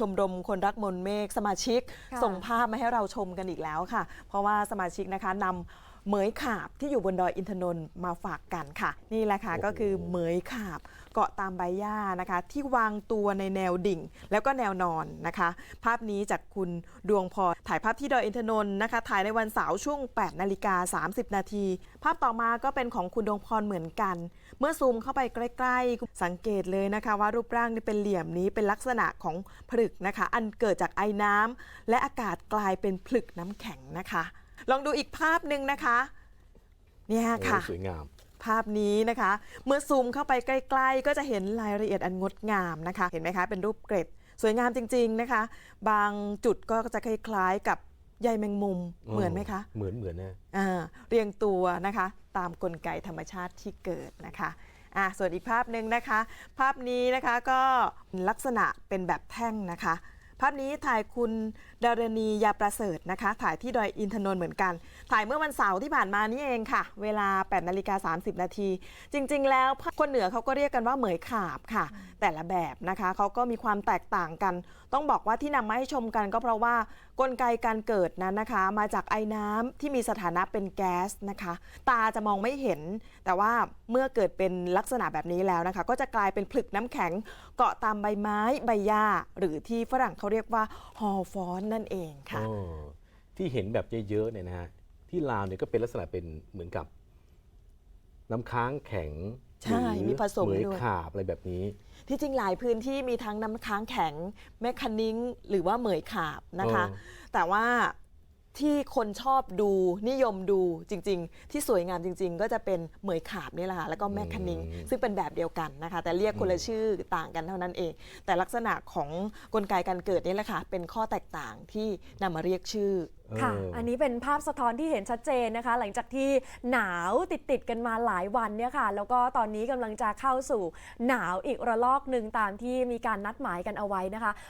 ชมรมคนรักมนเมฆสมาชิกค่ะส่งภาพมาให้เราชมกันอีกแล้วค่ะ เพราะว่าสมาชิกนะคะนำ เหมยขาบที่อยู่บนดอยอินทนนท์มาฝากกันค่ะ นี่แหละค่ะโอ้โหก็คือเหมยขาบเกาะตามใบหญ้านะคะ ที่วางตัวในแนวดิ่ง แล้วก็แนวนอนนะคะ ภาพนี้จากคุณดวงพรถ่ายภาพที่ดอยอินทนนท์นะคะ ถ่ายในวันเสาร์ช่วง 8 นาฬิกา 30 นาที ภาพต่อมาก็เป็นของคุณดวงพรเหมือนกัน เมื่อซูมเข้าไปใกล้ๆ สังเกตเลยนะคะว่ารูปร่างนี่เป็นเหลี่ยมนี้เป็นลักษณะของผลึกนะคะ อันเกิดจากไอ้น้ำและอากาศกลายเป็นผลึกน้ำแข็งนะคะ ลองดูอีกภาพหนึ่งนะคะ เนี่ยโอ้ค่ะ สวยงาม ภาพนี้นะคะ เมื่อซูมเข้าไปใกล้ ๆ ก็จะเห็นรายละเอียดอันงดงามนะคะ เห็นไหมคะ เป็นรูปเกร็ด สวยงามจริง ๆนะคะ บางจุดก็จะคล้ายๆกับใยแมงมุมเหมือนไหมคะ เหมือนเหมือนนะอ่าเรียงตัวนะคะ ตามกลไกธรรมชาติที่เกิดนะคะอะส่วนอีกภาพหนึ่งนะคะ ภาพนี้นะคะก็ลักษณะเป็นแบบแท่งนะคะ ภาพนี้ถ่ายคุณดารณียาประเสริฐนะคะ ถ่ายที่ดอยอินทนนท์เหมือนกัน ถ่ายเมื่อวันเสาร์ที่ผ่านมานี่เองค่ะ เวลา8นาฬิกา30 นาที จริง ๆ แล้วคนเหนือเขาก็เรียกกันว่าเหมยขาบค่ะ แต่ละแบบนะคะเขาก็มีความแตกต่างกัน ต้องบอกว่าที่นำมาให้ชมกันก็เพราะว่ากลไกการเกิดนั้นนะคะ มาจากไอ้น้ำที่มีสถานะเป็นแก๊สนะคะ ตาจะมองไม่เห็น แต่ว่าเมื่อเกิดเป็นลักษณะแบบนี้แล้วนะคะ ก็จะกลายเป็นผลึกน้ำแข็งเกาะตามใบไม้ใบหญ้าหรือที่ฝรั่งเขาเรียกว่าฮอลฟอนนั่นเองค่ะ อ๋อที่เห็นแบบเยอะๆเนี่ยนะฮะที่ลาวเนี่ยก็เป็นลักษณะเป็นเหมือนกับ น้ำค้างแข็งใช่หรือมีผสมเหมือยด้วย ขาบอะไรแบบนี้ ที่จริงหลายพื้นที่มีทั้งน้ำค้างแข็งแมคคานิงหรือว่าเหมยขาบนะคะอ๋อแต่ว่า ที่คนชอบดูนิยมดูจริง ๆ ที่สวยงามจริง ๆ ก็จะเป็นเหมยขาบนี่แหละค่ะแล้วก็แมคคานิง ซึ่งเป็นแบบเดียวกันนะคะ แต่เรียกคนละชื่อต่างกันเท่านั้นเอง แต่ลักษณะของกลไกการเกิดนี่แหละค่ะ เป็นข้อแตกต่างที่นำมาเรียกชื่อ ค่ะ เอออั อันนี้เป็นภาพสะท้อนที่เห็นชัดเจนนะคะ หลังจากที่หนาวติดติดๆกันมาหลายวันเนี่ยค่ะ แล้วก็ตอนนี้กำลังจะเข้าสู่หนาวอีกระลอกหนึ่งตามที่มีการนัดหมายกันเอาไว้นะคะ